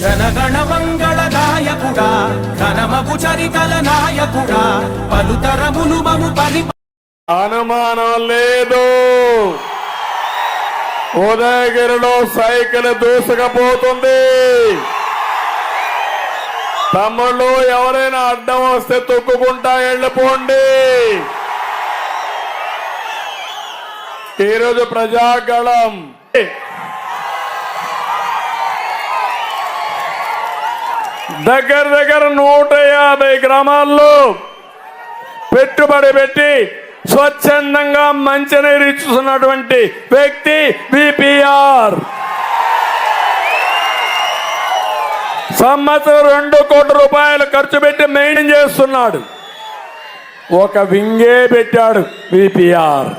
జనగణ మంగళ గాయకుడా ఘనమగు చరితల నాయకుడా పలుతరములు మము పలి అనుమానం లేదు. ఉదయగిరిలో సైకిల్ దూసుకపోతుంది. తమ్ముళ్ళు ఎవరైనా అడ్డం వస్తే తొక్కుకుంటా వెళ్ళిపోండి. ఈరోజు ప్రజాగళం. దగ్గర దగ్గర నూట యాభై గ్రామాల్లో పెట్టుబడి పెట్టి స్వచ్ఛందంగా మంచినీరు ఇచ్చుతున్నటువంటి వ్యక్తి బిపిఆర్ సంవత్సరం రెండు కోట్ల రూపాయలు ఖర్చు పెట్టి మెయింటైన్ చేస్తున్నాడు. ఒక వింగే పెట్టాడు బిపిఆర్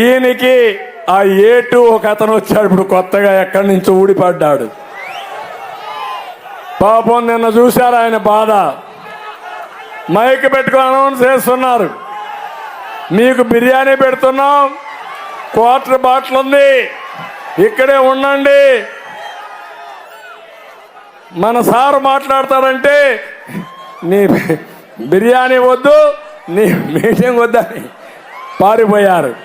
ఈయనకి ఆ ఏటు ఒక అతను వచ్చాడు. ఇప్పుడు కొత్తగా ఎక్కడి నుంచి ఊడిపడ్డాడు. పాపం నిన్న చూశారు ఆయన బాధ. మైక్ పెట్టుకుని అనౌన్స్ చేస్తున్నారు. మీకు బిర్యానీ పెడుతున్నాం. క్వార్టర్ బాటిల్ ఉంది. ఇక్కడే ఉండండి. మన సారు మాట్లాడతాడంటే నీ బిర్యానీ వద్దు నీ మీటింగ్ వద్దని పారిపోయారు.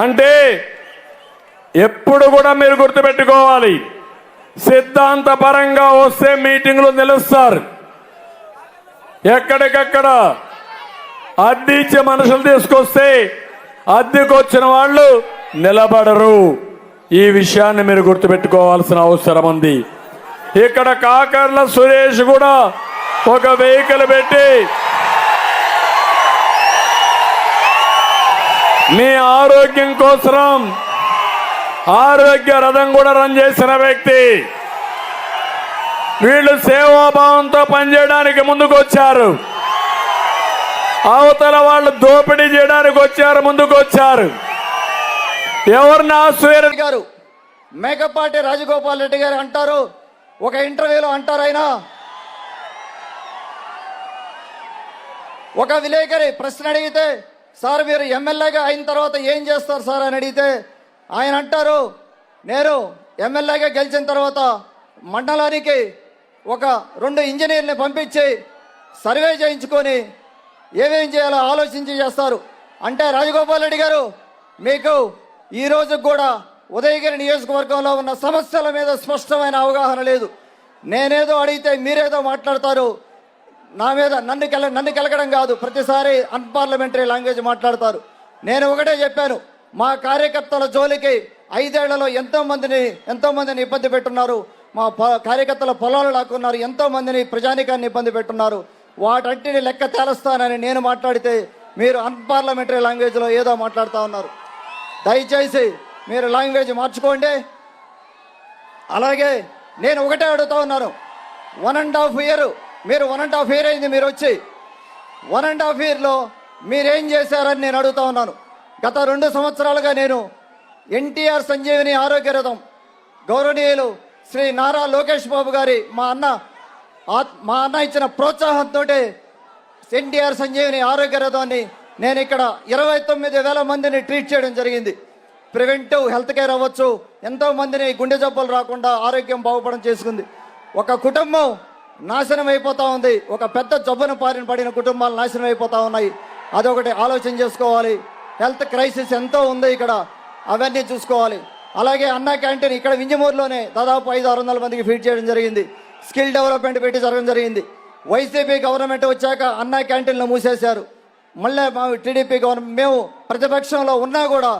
అంటే ఎప్పుడు కూడా మీరు గుర్తుపెట్టుకోవాలి. సిద్ధాంతపరంగా వస్తే మీటింగ్లు నిలుస్తారు. ఎక్కడికక్కడ అద్దె ఇచ్చే మనుషులు తీసుకొస్తే అద్దెకు వచ్చిన వాళ్ళు నిలబడరు. ఈ విషయాన్ని మీరు గుర్తుపెట్టుకోవాల్సిన అవసరం ఉంది. ఇక్కడ కాకర్ల సురేష్ కూడా ఒక వెహికల్ పెట్టి మీ ఆరోగ్యం కోసం ఆరోగ్య రథం కూడా రన్ చేసిన వ్యక్తి. వీళ్ళు సేవాభావంతో పనిచేయడానికి ముందుకు వచ్చారు అవతల వాళ్ళు దోపిడీ చేయడానికి వచ్చారు ముందుకు వచ్చారు ఎవరిని ఆశ్చర్య గారు మేకపాటి రాజగోపాల్ రెడ్డి గారు అంటారు ఒక ఇంటర్వ్యూలో అంటారు ఆయన. ఒక విలేకరి ప్రశ్న అడిగితే సార్ మీరు ఎమ్మెల్యేగా అయిన తర్వాత ఏం చేస్తారు సార్? అని అడిగితే ఆయన అంటారు నేను ఎమ్మెల్యేగా గెలిచిన తర్వాత మండలానికి ఒక రెండు ఇంజనీర్ని పంపించి సర్వే చేయించుకొని ఏమేం చేయాలో ఆలోచించి చేస్తారు. అంటే రాజగోపాల్ రెడ్డి గారు మీకు ఈ కూడా ఉదయగిరి నియోజకవర్గంలో ఉన్న సమస్యల మీద స్పష్టమైన అవగాహన లేదు. నేనేదో అడిగితే మీరేదో మాట్లాడతారు. నా మీద నన్ను కెల నన్ను కలగడం కాదు ప్రతిసారి అన్పార్లమెంటరీ లాంగ్వేజ్ మాట్లాడతారు. నేను ఒకటే చెప్పాను మా కార్యకర్తల జోలికి ఐదేళ్ళలో ఎంతో మందిని ఎంతో మందిని ఇబ్బంది పెట్టున్నారు. మా ప- కార్యకర్తల పొలాలు లాక్కున్నారు. ఎంతో మందిని ప్రజానికాన్ని ఇబ్బంది పెట్టున్నారు. వాటంటిని లెక్క తేలుస్తానని నేను మాట్లాడితే మీరు అన్పార్లమెంటరీ లాంగ్వేజ్లో ఏదో మాట్లాడుతూ ఉన్నారు. దయచేసి మీరు లాంగ్వేజ్ మార్చుకోండి. అలాగే నేను ఒకటే అడుగుతా ఉన్నాను. వన్ అండ్ హాఫ్ ఇయర్ మీరు వన్ అండ్ హాఫ్ ఇయర్ అయింది మీరు వచ్చి. వన్ అండ్ హాఫ్ ఇయర్లో మీరేం చేశారని నేను అడుగుతా ఉన్నాను. గత రెండు సంవత్సరాలుగా నేను ఎన్టీఆర్ సంజీవిని ఆరోగ్య రథం గౌరవనీయులు శ్రీ నారా లోకేష్ బాబు గారి మా అన్న ఆత్- మా అన్న ఇచ్చిన ప్రోత్సాహంతో ఎన్టీఆర్ సంజీవిని ఆరోగ్య రథాన్ని నేను ఇక్కడ ఇరవై తొమ్మిది వేల మందిని ట్రీట్ చేయడం జరిగింది. ప్రివెంటివ్ హెల్త్ కేర్ అవ్వచ్చు ఎంతో మందిని గుండె జబ్బులు రాకుండా ఆరోగ్యం బాగుపడం చేసుకుంది. ఒక కుటుంబం నాశనం అయిపోతా ఉంది ఒక పెద్ద జబ్బును పారిన పడిన కుటుంబాలు నాశనం అయిపోతా ఉన్నాయి. అదొకటి ఆలోచన చేసుకోవాలి. హెల్త్ క్రైసిస్ ఎంతో ఉంది ఇక్కడ. అవన్నీ చూసుకోవాలి. అలాగే అన్నా క్యాంటీన్ ఇక్కడ వింజమూరులోనే దాదాపు ఐదు ఆరు వందల మందికి ఫీడ్ చేయడం జరిగింది. స్కిల్ డెవలప్మెంట్ పెట్టి జరగడం జరిగింది. వైసీపీ గవర్నమెంట్ వచ్చాక అన్నా క్యాంటీన్లు మూసేశారు. మళ్ళీ మా టీడీపీ గవర్నమెంట్ మేము ప్రతిపక్షంలో ఉన్నా కూడా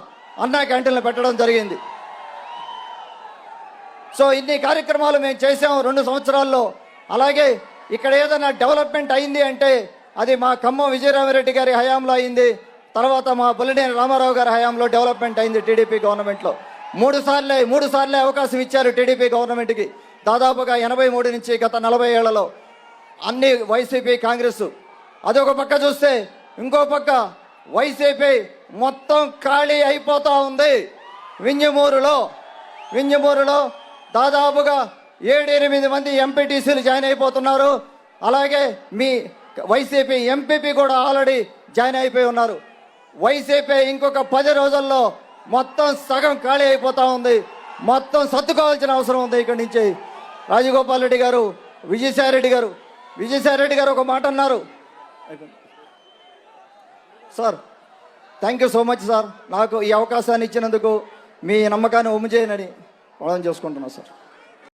అన్నా క్యాంటీన్లు పెట్టడం జరిగింది. సో ఇన్ని కార్యక్రమాలు మేము చేసాం రెండు సంవత్సరాల్లో. అలాగే ఇక్కడ ఏదైనా డెవలప్మెంట్ అయింది అంటే అది మా ఖమ్మం విజయరామరెడ్డి గారి హయాంలో అయింది. తర్వాత మా బుల్లినేని రామారావు గారి హయాంలో డెవలప్మెంట్ అయింది టీడీపీ గవర్నమెంట్లో మూడు సార్లే మూడు సార్లే అవకాశం ఇచ్చారు టీడీపీ గవర్నమెంట్కి దాదాపుగా ఎనభై మూడు నుంచి గత నలభై ఏళ్ళలో అన్ని వైసీపీ కాంగ్రెస్. అదొక పక్క చూస్తే ఇంకో పక్క వైసీపీ మొత్తం ఖాళీ అయిపోతూ ఉంది. వింజమూరులో వింజమూరులో దాదాపుగా ఏడు ఎనిమిది మంది ఎంపీటీసీలు జాయిన్ అయిపోతున్నారు. అలాగే మీ వైసీపీ ఎంపీపీ కూడా ఆల్రెడీ జాయిన్ అయిపోయి ఉన్నారు. వైసీపీ ఇంకొక పది రోజుల్లో మొత్తం సగం ఖాళీ అయిపోతా ఉంది. మొత్తం సర్దుకోవాల్సిన అవసరం ఉంది ఇక్కడి నుంచి. రాజగోపాల్ రెడ్డి గారు విజయసాయి రెడ్డి గారు విజయసాయి రెడ్డి గారు ఒక మాట అన్నారు. Sir thank you so much sir. నాకు ఈ అవకాశాన్ని ఇచ్చినందుకు మీ నమ్మకాన్ని ఒమ్ము చేయనని పొలం చేసుకుంటున్నాను సార్.